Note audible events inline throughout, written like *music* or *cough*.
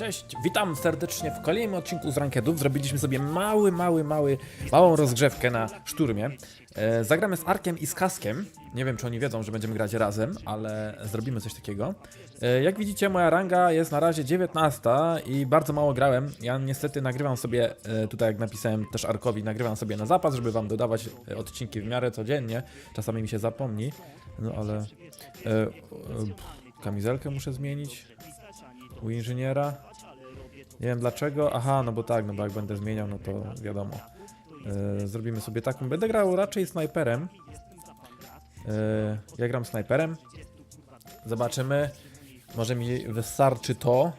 Cześć, witam serdecznie w kolejnym odcinku z Rankedów. Zrobiliśmy sobie mały, mały, mały, małą rozgrzewkę na szturmie. E, zagramy z Arkiem i z Kaskiem. Nie wiem, czy oni wiedzą, że będziemy grać razem, ale zrobimy coś takiego. E, jak widzicie, moja ranga jest na razie 19 i bardzo mało grałem. Ja niestety nagrywam sobie, e, tutaj jak napisałem też Arkowi, nagrywam sobie na zapas, żeby wam dodawać e, odcinki w miarę codziennie. Czasami mi się zapomni, no ale... E, e, kamizelkę muszę zmienić u inżyniera. Nie wiem dlaczego. Aha, no bo tak, no bo jak będę zmieniał, no to wiadomo. E, zrobimy sobie taką. Będę grał raczej snajperem. E, ja gram snajperem. Zobaczymy. Może mi wystarczy to.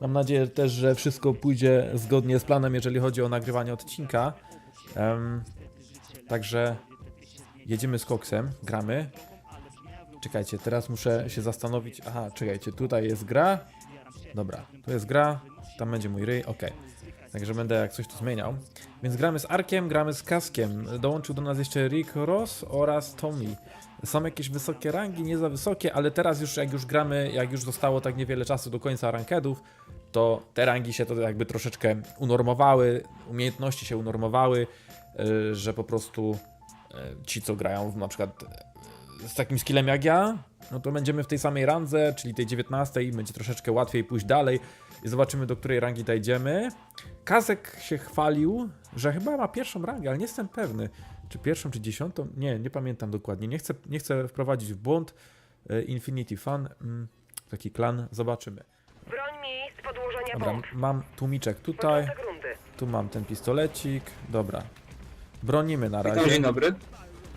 Mam nadzieję też, że wszystko pójdzie zgodnie z planem, jeżeli chodzi o nagrywanie odcinka. Em, także jedziemy z koksem, gramy. Czekajcie, teraz muszę się zastanowić. Aha, czekajcie, tutaj jest gra. Dobra, tu jest gra, tam będzie mój ryj, ok. Także będę jak coś tu zmieniał. Więc gramy z Arkiem, gramy z Kaskiem. Dołączył do nas jeszcze Rick Ross oraz Tommy. Są jakieś wysokie rangi, nie za wysokie, ale teraz już jak już gramy, jak już zostało tak niewiele czasu do końca rankedów, to te rangi się to jakby troszeczkę unormowały, umiejętności się unormowały, yy, że po prostu yy, ci, co grają w na przykład yy, z takim skillem jak ja, no to będziemy w tej samej randze, czyli tej 19 i będzie troszeczkę łatwiej pójść dalej i zobaczymy do której rangi dojdziemy. Kazek się chwalił, że chyba ma pierwszą rangę, ale nie jestem pewny, czy pierwszą, czy dziesiątą, nie, nie pamiętam dokładnie, nie chcę, nie chcę wprowadzić w błąd e, Infinity Fun, mm, taki klan, zobaczymy. Broń mi z podłożenia Dobra, bomb. mam tłumiczek tutaj, tu mam ten pistolecik, dobra. Bronimy na Witam, razie. dzień dobry.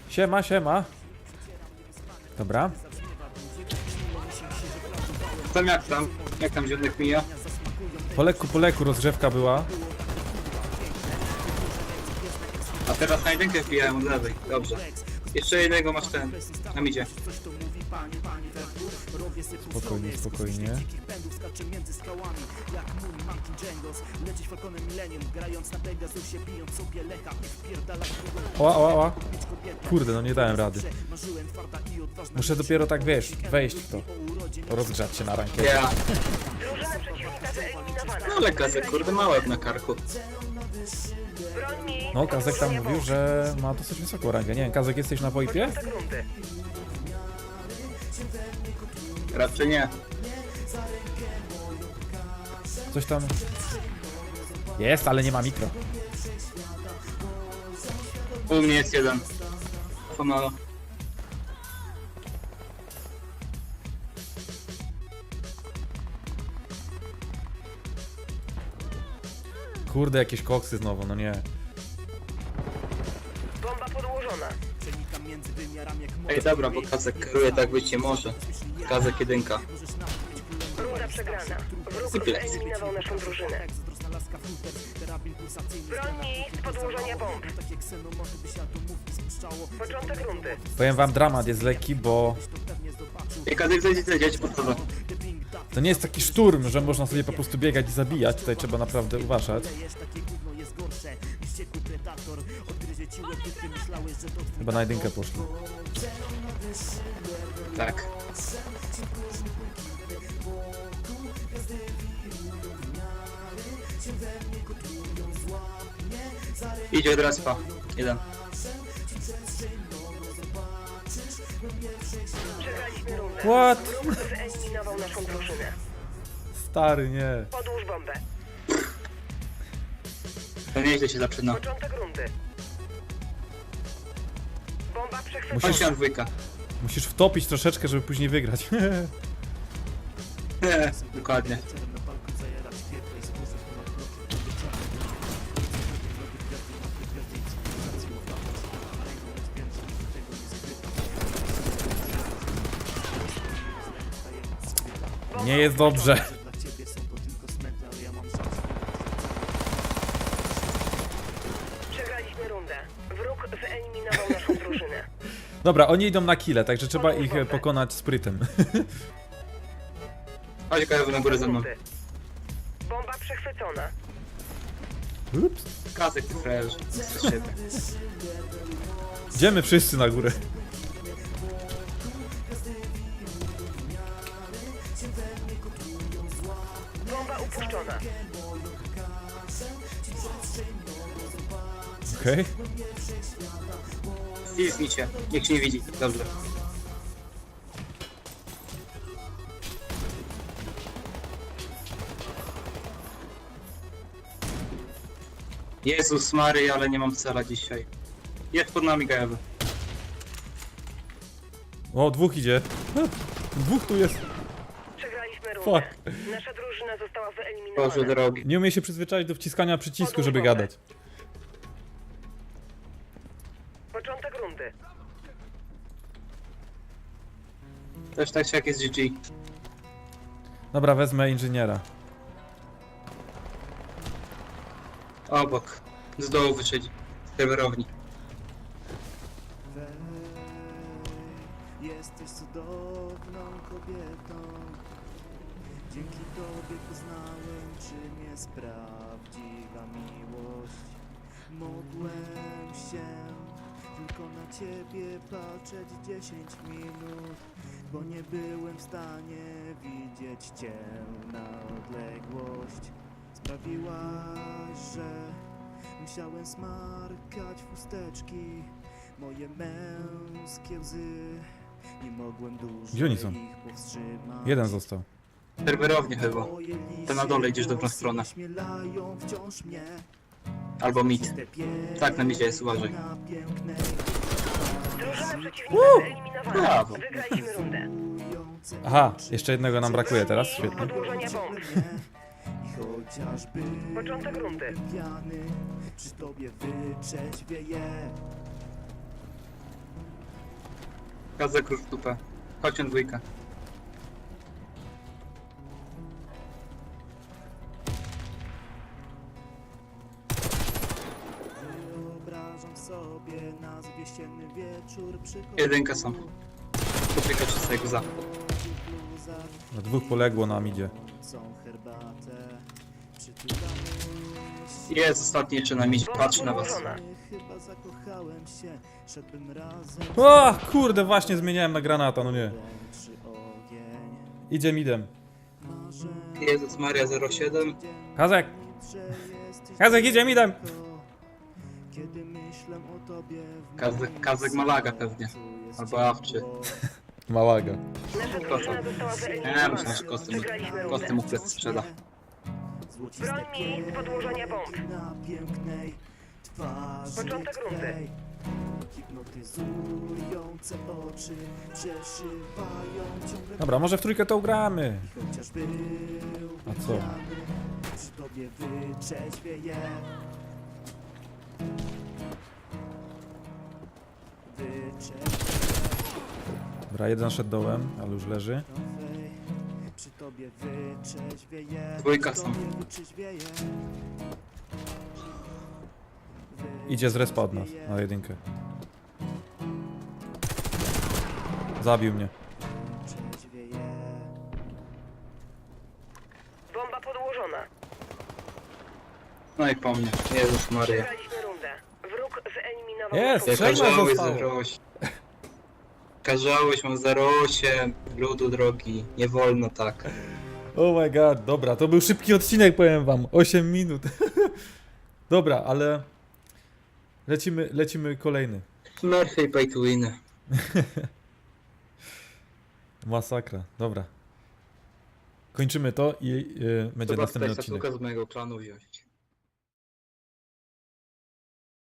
Siema, siema. Dobra. Tam jak tam? Jak tam zionek mija? Po leku, po leku rozgrzewka była. A teraz na jedynkę wbijałem od lewej. Dobrze. Jeszcze jednego masz ten. Tam idzie. Spokojnie, spokojnie. Oła, oła, oła. Kurde, no nie dałem rady. Muszę dopiero tak, wiesz, wejść w to. Rozgrzać się na rankę. Ja. *laughs* No ale kazek, kurde, mały na karku. No, Kazek tam mówił, że ma dosyć wysoką rangę. Nie wiem, Kazek jesteś na VoIPie? Raczej nie. Coś tam... Jest, ale nie ma mikro. U mnie jest jeden. Pomalo. Kurde, jakieś koksy znowu, no nie. Bomba podłożona. Ej, dobra, bo kazek kieruje tak być nie może. Kazek jedynka. Runda przegrana. Wróg Sypie. wyeliminował naszą drużynę. Broń mi z podłożenia bomb. Początek rundy. Powiem wam, dramat jest lekki, bo Ej, kazek, co idzie dziać po tobie? To nie jest taki szturm, że można sobie po prostu biegać i zabijać. Tutaj trzeba naprawdę uważać. Chyba na jedynkę poszli. Tak. Idzie od respa. Jeden. Przegraliśmy rundę. What? Wróg wyeliminował naszą drużynę. Stary, nie. Podłóż bombę. To nieźle się zaczyna. Początek rundy. Bomba przechwycona. Musisz- Chodź na dwójka. Musisz wtopić troszeczkę, żeby później wygrać. *laughs* Dokładnie. Nie jest dobrze. Przegraliśmy rundę. Wróg wyeliminował naszą drużynę. *laughs* Dobra, oni idą na kile, także trzeba ich e, pokonać sprytem. *laughs* Chodź kajawu na górę ze mną. Rundy. Bomba przechwycona. Ups. Kazek ty. *laughs* Przez siebie. Idziemy wszyscy na górę. skończone. Okej. Zniknij się, niech się nie widzi. Dobrze. Jezus Mary, ale nie mam cela dzisiaj. Jest pod nami Gajowy. O, dwóch idzie. Dwóch tu jest. Fuck. Nasza drużyna została wyeliminowana. Boże drogi. Nie umie się przyzwyczaić do wciskania przycisku, żeby gadać. Początek rundy. Też tak się jak jest GG. Dobra, wezmę inżyniera. Obok. Z dołu wyszedł. Z serwerowni. Jesteś cudowną kobietą. Dzięki tobie poznałem, czym jest prawdziwa miłość. Mogłem się tylko na ciebie patrzeć 10 minut, bo nie byłem w stanie widzieć cię na odległość. Sprawiłaś, że musiałem smarkać chusteczki. Moje męskie łzy Nie mogłem dłużej Gdzie oni są? ich powstrzymać Jeden został. Serwerownie chyba. To na dole idziesz w dobrą stronę. Albo mit. Tak, na midzie jest, uważaj. Drużyna przeciwnika. Brawo. Wygraliśmy rundę. czujące Aha, jeszcze jednego nam brakuje teraz. Świetnie. Podłożenia bomb. Początek rundy. Kazek już w dupę. Chodź na dwójkę. Sobie nas w jesienny wieczór przy Jedynka są. Za. bluzach, No, dwóch poległo nam idzie. są herbatę. Przytulamy się. Jest ostatni jeszcze na midzie. Patrzy na was. Chyba zakochałem się, szedłbym razem. O, kurde, właśnie zmieniałem na granata, no nie. Ręczy ogień. Idzie midem. Marzę, Jezus Maria 07. Kazek! Kazek idzie midem! Kiedy myślę o tobie w Kazek- Kazek Malaga pewnie. jest Albo Awczy. ciepło. Małaga. Nasza drużyna została Nie, myślę, że kosty mu, Wygraliśmy kosty rundę. mu plecy sprzeda. Złociste Broń miejsc podłożenia bomb. na pięknej twarzy Początek rundy. twej. Hipnotyzujące oczy przeszywają ciągle Dobra, może w trójkę to ugramy. Chociaż był A co? pijany, Przy tobie wyczeźwieje Dobra, jeden szedł dołem, ale już leży. Dwójka są. Idzie z respa od nas, na jedynkę. Zabił mnie. Bomba podłożona. No i po mnie. Jezus Maria. Wygraliśmy rundę. Wróg wyeliminował Jest, naszą Jak Trzeba każałeś zostało. 08. Każałeś mam 08. Ludu drogi. Nie wolno tak. Oh my god, dobra, to był szybki odcinek, powiem wam. 8 minut. *laughs* dobra, ale lecimy, lecimy kolejny. Murphy pay to win. *laughs* Masakra, dobra. Kończymy to i yy, będzie Trzeba następny odcinek. z mojego klanu wziąć.